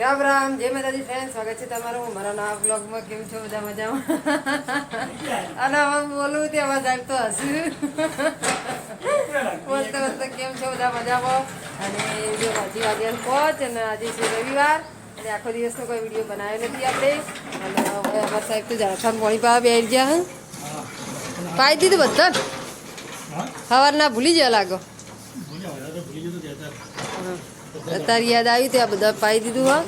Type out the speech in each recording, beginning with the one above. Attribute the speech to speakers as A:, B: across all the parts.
A: રામ રામ જય માતાજી ફ્રેન્ડ સ્વાગત છે તમારું. મારા નવા બ્લોગમાં કેમ છો? બધા મજામાં? અને હવે બોલું તે અવાજ આવતો હશે. બોલતા બોલતા કેમ છો? બધા મજામાં? અને જો પાછી વાગ્યા પહોંચ અને આજે છે રવિવાર. અને આખો દિવસનો કોઈ વીડિયો બનાવ્યો નથી આપણે. અને હવે અમારા સાહેબ તો ઝારખંડ મોડી પાસે બેસી ગયા હે. પાઈ દીધું બધા સવારના ભૂલી ગયા લાગો. અત્યારે યાદ આવ્યું ત્યાં બધા પાઈ દીધું, હા.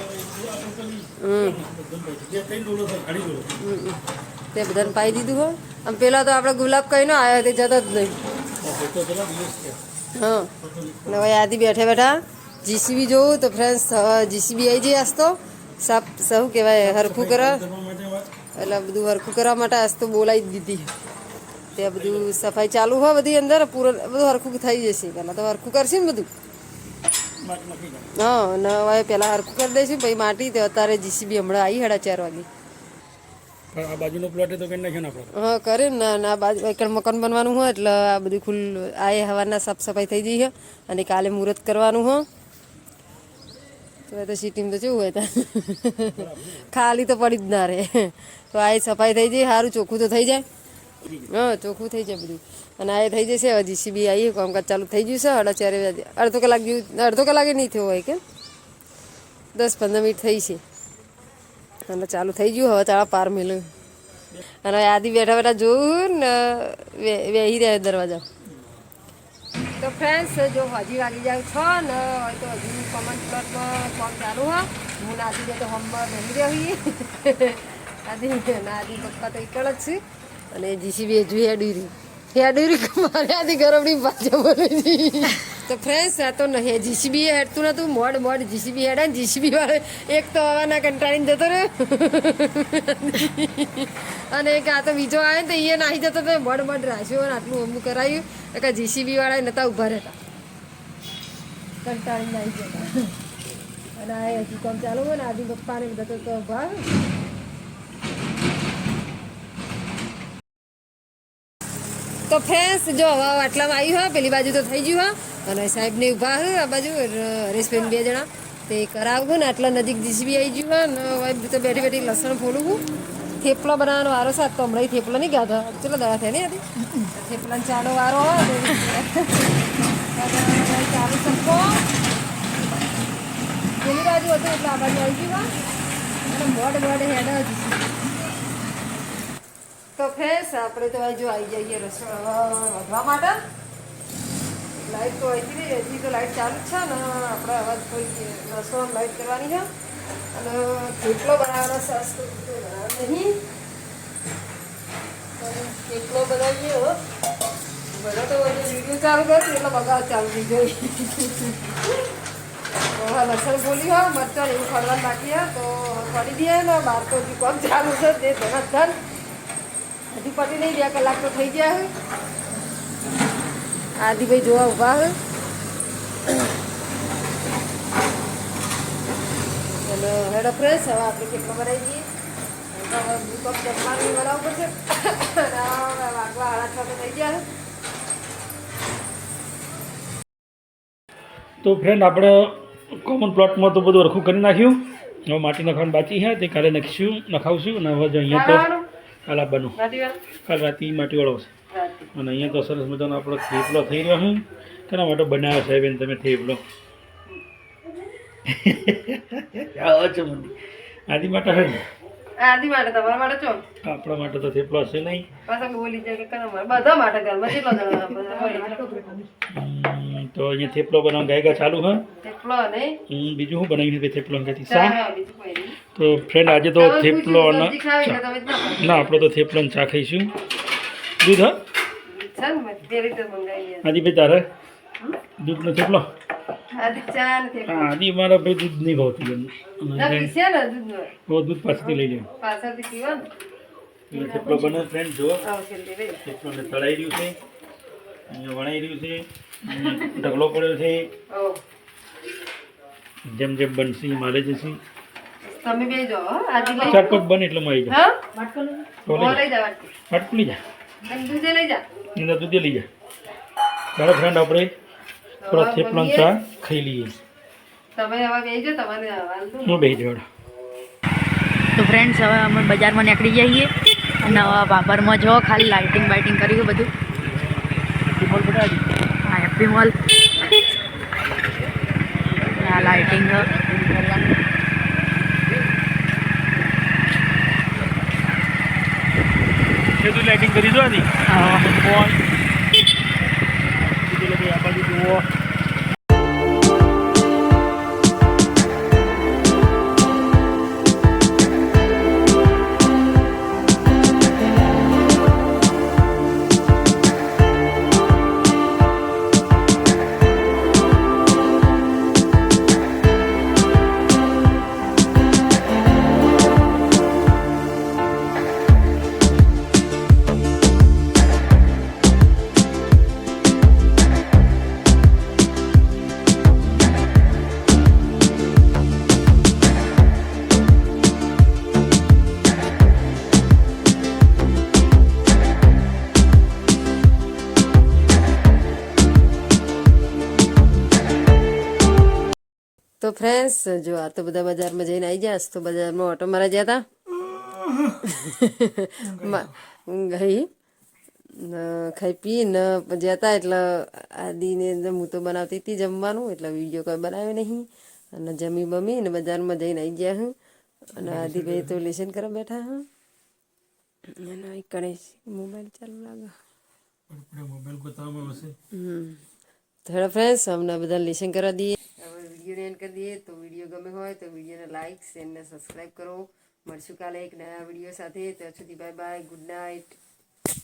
A: તે બધાને પાઈ દીધું, હો. આમ પેલા તો આપણે ગુલાબ કઈ નો આવ્યો તે જતો જ નહીં. હા. ને હવે આથી બેઠા બેઠા જીસીબી જોવું તો ફ્રેન્ડ્સ જીસીબી આવી જઈ આજ તો. સાપ, સહુ કહેવાય, હરખું કરે. એટલે બધું હરખું કરવા માટે આજ તો બોલાવી દીધી. ત્યાં બધું સફાઈ ચાલુ હોય બધી અંદર. પૂરો, બધું હરખું થઈ જશે. પહેલાં તો હરખું કરશે ને બધું. હા અને હવે પહેલાં હરખું કરી દઈશું પછી માટી તો અત્યારે જીસીબી હમણાં આવી સાડા ચાર વાગે.
B: આ બાજુનો પ્લોટ તો કરી નાખ્યો આપણે?
A: હા કરે ને ના ના બાજુ એક મકાન બનવાનું હોય એટલે આ બધું ખુલ્લું આ હવાના સાફ સફાઈ થઈ જઈ અને કાલે મુહૂર્ત કરવાનું હો. તો તો સિટીમાં તો કેવું હોય ત્યાં? ખાલી તો પડી જ ના રહે. તો આ સફાઈ થઈ જાય સારું ચોખ્ખું તો થઈ જાય. હા ચોખ્ખું થઈ જાય બધું. અને આ થઈ જશે, હજી સીબી આવી કામકાજ ચાલુ થઈ ગયું છે, સાડા ચારે અડધો કલાક જેવું, અડધો કલાકે નહીં થયો હોય કે દસ પંદર મિનિટ થઈ છે. અને ચાલુ થઈ ગયું, હવે ચાળા પાર મેળવ્યું અને આદિ બેઠા બેઠા જોયું ને વેહી રહ્યા દરવાજા. તો ફ્રેન્ડ્સ જો હજી વાગી જાવ છો ને હોય તો હજી કોમન પ્લોટમાં ફોન ચાલુ હા. હું નાદી તો હોમમાં બેસી રહી. આદિ નાદી પપ્પા તો એકલ જ છે. અને જીસીબી હજુ હેડી રહી હેડી રહી મારે આદિ ગરમડી પાછા બોલે તો. ફ્રેન્ડ્સ, આ તો નહીં, જીસીબી હેડતું નતું. મોડ મોડ, જીસીબી હેડે ને એક તો હવાના કંટાળીને જતો રહ્યો. અને એક તો બીજો આવે ને એ નાહી જતો તો મોડ મોડ રાખ્યો અને આટલું અમુક કરાયું. કે જીસીબી વાળા નતા ઊભા રહેતા. કંટાળીને નાહી અને આ હજી કામ ચાલુ હોય ને, આદિ પપ્પાને બધા તો ઊભા તો ફેંસ જો હવે આટલામાં આવી હોય પેલી બાજુ તો થઈ ગયું હા. અને સાહેબને ઊભા હોય આ બાજુ હરેશભાઈ બે જણા. તે કરાવું ને આટલા નજીક જીસીબી આવી ગયું હોય ને તો બેઠી બેઠી લસણ ફોડું હું થેપલો બનાવવાનો વારો સાત તો હમણાં થેપલો નહીં ગાતો ચલો દવા થાય ને હતી થેપલાનો ચાનો વારો ચાલુ શકો પેલી બાજુ હતું એટલે આ બાજુ આવી ગયું મોડ મોડ હેડ જીસીબી તો ફ્રેન્ડ્સ, આપણે તો જો આવી જઈએ રસોઈ વધવા માટે. લાઈટ તો અહીંથી હજી તો લાઈટ ચાલુ છે ને. આપણે હવે કોઈ રસોઈ લાઈટ કરવાની છે. અને કેટલો બનાવવાનો સરસ તો નહીં. કેટલો બનાવીએ બધા તો વીડિયો ચાલુ કર્યું, એટલે બગાડ ચાલુ થઈ ગયો લસણ બોલી હોય, મરચાં એવું ફરવાનું બાકી તો ફરી દઈએ ને, બાર તો કોમ ચાલુ છે તે ધન ધન. હજી પટી નહીં બે કલાક તો થઈ ગયા હે આદિભાઈ જોવા ઊભા હે ચલો હેડ ફ્રેશ હવે આપણે કેટલો ભરાઈ જઈએ હવે દુ કપ જમવાનું બનાવવું પડશે વાગવા આડા છ તો થઈ ગયા
B: તો ફ્રેન્ડ આપણે કોમન પ્લોટમાં તો બધું હરખું કરી નાખ્યું. હવે માટી નખાવાનું બાકી છે તે કાલે નખીશું નખાવશું અને હવે અહીંયા તો? કાલ આપવાનું કાલ રાતે માટીવાળો છે. અને અહીંયા તો સરસ મજાનો આપણો થેપલો થઈ રહ્યો હું. તેના માટે બનાવ્યો સાહેબ એને તમે થેપલો. આવો છો મને આદિ માટે હે ને?
A: આદિ માટે તમારા માટે ચો?
B: આપણા માટે તો થેપલો હશે નહીં.
A: પાછા બોલી જાય કે કના બધા માટે ઘરમાં જણા
B: તો અહીંયા થેપલો બનાવવા ગાયગા ચાલુ હા?
A: થેપલો નહીં
B: બીજું શું બનાવ્યું છે થેપલો અંગેથી
A: નહીં.
B: તો ફ્રેન્ડ આજે તો થેપલો
A: ના
B: ના આપણે તો થેપલો ચા ખાઈશું. દૂધ હા?
A: છે
B: આદિભાઈ તારે? દૂધનો થેપલો?
A: આદિ
B: મારા ભાઈ દૂધ નહીં ભાવતી
A: દૂધનો.
B: તો દૂધ પાસેથી લઈ લેવું
A: પાછળથી પીવાનું.
B: એટલે બને ફ્રેન્ડ જો.
A: આવો છેલ્લે લઈ લો.
B: થેપલોને તળાઈ રહ્યું છે. અહીંયા વણાઈ રહ્યું છે. ઢગલો પડ્યો છે. જેમ જેમ બનશે મારે જશે.
A: તમે બે જો હો. લઈ
B: ચટપટ બને એટલે મળી જાય
A: હા
B: લઈ
A: લઈ જા વાટકી.
B: લઈ જા.
A: અને દૂધે લઈ જા.
B: દૂધે લઈ જા. ચાલો ફ્રેન્ડ આપણે થોડો થેપલા ચા ખાઈ લઈએ.
A: તમે હવે તમારે તો.
B: હું
C: ફ્રેન્ડ્સ હવે અમે બજારમાં નીકળી જઈએ અને હવે બાબરમાં જો ખાલી લાઇટિંગ બાઇટિંગ કર્યું બધું. હા હેપી મોલ આ લાઇટિંગ
B: લાઇટિંગ કરી દો આની? આ બાજુ જુઓ
A: તો ફ્રેન્ડ્સ જો આ તો બધા બજારમાં જઈને આવી જાસ તો બજારમાં ઓટો મારા ગયા. હતા ગઈ. ખાઈ પી ને ગયા હતા એટલે આદિને હું તો બનાવતી હતી જમવાનું એટલે વીડિયો કોઈ બનાવ્યો નહીં. અને જમી બમી ને બજારમાં જઈને આવી ગયા હું. અને આદિભાઈ તો લેસન કરવા બેઠા હા. અને ગણેશ મોબાઈલ ચાલુ લાગે.
B: મોબાઈલ
A: હમ. થોડા ફ્રેન્ડ્સ અમને બધા લેસન કરવા દઈએ કરી દઈએ તો વીડિયો ગમે હોય તો વિડીયોને લાઈક શેરને સબસ્ક્રાઈબ કરો મળશું કાલે એક નયા વીડિયો સાથે ત્યાં સુધી બાય બાય ગુડ નાઇટ